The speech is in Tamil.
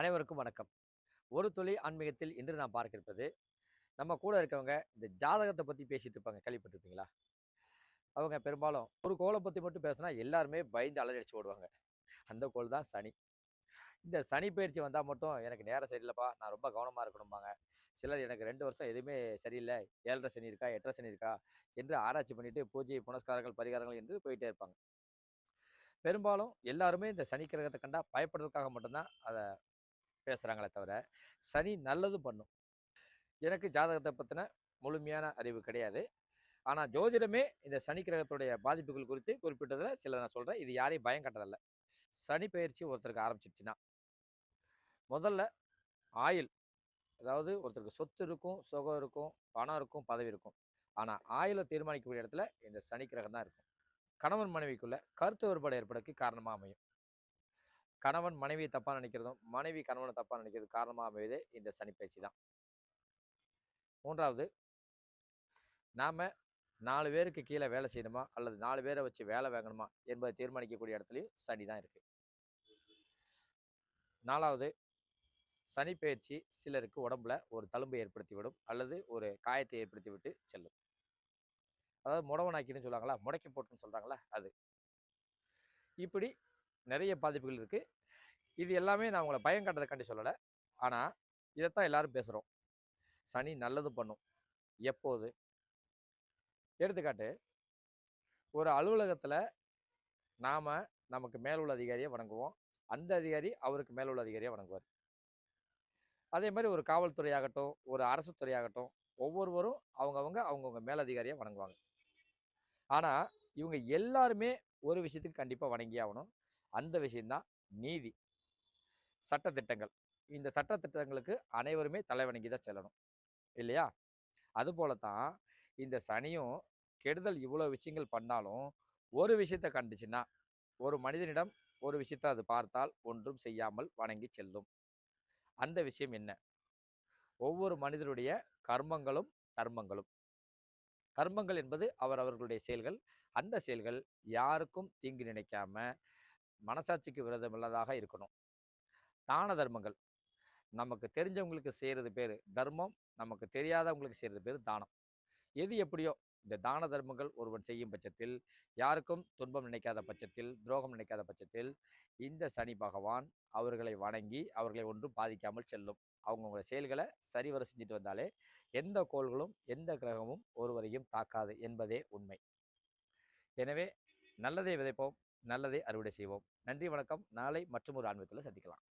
அனைவருக்கும் வணக்கம். ஒரு துளி ஆன்மீகத்தில் இன்று நான் பார்க்க இருப்பது நம்ம கூட இருக்கவங்க இந்த ஜாதகத்தை பற்றி பேசிட்டு இருப்பாங்க. கேள்விப்பட்டிருப்பீங்களா? அவங்க பெரும்பாலும் ஒரு கோலை பற்றி மட்டும் பேசினா எல்லாருமே பயந்து அலறடிச்சு ஓடுவாங்க. அந்த கோல் தான் சனி. இந்த சனி பயிற்சி வந்தால் மட்டும் எனக்கு நேரம் சரியில்லைப்பா நான் ரொம்ப கவனமாக இருக்கணும்பாங்க. சிலர் எனக்கு ரெண்டு வருஷம் எதுவுமே சரியில்லை ஏழரை சனி இருக்கா எட்டரை சனி இருக்கா என்று ஆராய்ச்சி பண்ணிட்டு பூஜை புனஸ்காரங்கள் பரிகாரங்கள் என்று போயிட்டே இருப்பாங்க. பெரும்பாலும் எல்லாருமே இந்த சனி கிரகத்தை கண்டா பயப்படுறதுக்காக மட்டும்தான் அதை பேசுகிறாங்களே தவிர சனி நல்லது பண்ணும். எனக்கு ஜாதகத்தை பற்றின முழுமையான அறிவு கிடையாது. ஆனால் ஜோதிடமே இந்த சனி கிரகத்துடைய பாதிப்புகள் குறித்து குறிப்பிட்டதில் சில நான் சொல்கிறேன் இது யாரையும் பயம் கட்டதில்ல சனி பயிற்சி ஒருத்தருக்கு ஆரம்பிச்சிருச்சுன்னா முதல்ல ஆயில் அதாவது ஒருத்தருக்கு சொத்து இருக்கும் சுகம் இருக்கும் பணம் இருக்கும் பதவி இருக்கும். ஆனால் ஆயுளை தீர்மானிக்கக்கூடிய இடத்துல இந்த சனி கிரகம் தான் இருக்கும். கணவன் மனைவிக்குள்ள கருத்து வேறுபாடு ஏற்படக்கு காரணமாக அமையும். கணவன் மனைவியை தப்பாக நினைக்கிறதும் மனைவி கணவனை தப்பாக நினைக்கிறது காரணமாக அமைவதே இந்த சனிப்பயிற்சி தான். மூன்றாவது நாம் நாலு பேருக்கு கீழே வேலை செய்யணுமா? அல்லது நாலு பேரை வச்சு வேலை வாங்கணுமா? என்பதை தீர்மானிக்கக்கூடிய இடத்துலையும் சனி தான் இருக்குது நாலாவது சனி பயிற்சி சிலருக்கு உடம்புல ஒரு தழும்பை ஏற்படுத்தி விடும் அல்லது ஒரு காயத்தை ஏற்படுத்தி விட்டு செல்லும். அதாவது முடவனாக்கின்னு சொல்லுவாங்களா முடக்கி போட்டுன்னு சொல்கிறாங்களா அது. இப்படி நிறைய பாதிப்புகள் இருக்குது இது எல்லாமே நான் உங்களை பயம் காட்டுறதுக்காண்டி சொல்லலை. ஆனால் இதைத்தான் எல்லாரும் பேசுகிறோம் சனி நல்லது பண்ணும். எப்போது? எடுத்துக்காட்டு ஒரு அலுவலகத்தில் நாம் நமக்கு மேல் உள்ள அதிகாரியை வணங்குவோம். அந்த அதிகாரி அவருக்கு மேல் உள்ள அதிகாரியை வணங்குவார். அதே மாதிரி ஒரு காவல்துறையாகட்டும் ஒரு அரசு துறையாகட்டும் ஒவ்வொருவரும் அவங்கவுங்க அவங்கவுங்க மேலதிகாரியை வணங்குவாங்க. ஆனால் இவங்க எல்லாருமே ஒரு விஷயத்துக்கு கண்டிப்பாக வணங்கி ஆகணும். அந்த விஷயந்தான் நீதி. சட்டத்திட்டங்கள். இந்த சட்டத்திட்டங்களுக்கு அனைவருமே தலைவணங்கி தான் செல்லணும். இல்லையா? அதுபோல தான் இந்த சனியும் கெடுதல் இவ்வளோ விஷயங்கள் பண்ணாலும் ஒரு விஷயத்தை கண்டுச்சுன்னா ஒரு மனிதனிடம் ஒரு விஷயத்தை அது பார்த்தால் ஒன்றும் செய்யாமல் வணங்கி செல்லும். அந்த விஷயம் என்ன? ஒவ்வொரு மனிதருடைய கர்மங்களும் தர்மங்களும். கர்மங்கள் என்பது அவர் அவர்களுடைய செயல்கள். அந்த செயல்கள் யாருக்கும் தீங்கு நினைக்காம மனசாட்சிக்கு விரதமில்லதாக இருக்கணும். தான தர்மங்கள். நமக்கு தெரிஞ்சவங்களுக்கு செய்கிறது பேர் தர்மம் நமக்கு தெரியாதவங்களுக்கு செய்கிறது பேர் தானம். எது எப்படியோ இந்த தான தர்மங்கள் ஒருவன் செய்யும் பட்சத்தில் யாருக்கும் துன்பம் நினைக்காத பட்சத்தில் துரோகம் நினைக்காத பட்சத்தில் இந்த சனி பகவான் அவர்களை வணங்கி அவர்களை ஒன்றும் பாதிக்காமல் செல்லும். அவங்கவுங்க செயல்களை சரிவர செஞ்சுட்டு வந்தாலே எந்த கோள்களும் எந்த கிரகமும் ஒருவரையும் தாக்காது என்பதே உண்மை. எனவே நல்லதை விதைப்போம். நல்லதை அறுவடை செய்வோம். நன்றி வணக்கம். நாளை மற்றும் ஒரு ஆன்மீகத்தில் சந்திக்கலாம்.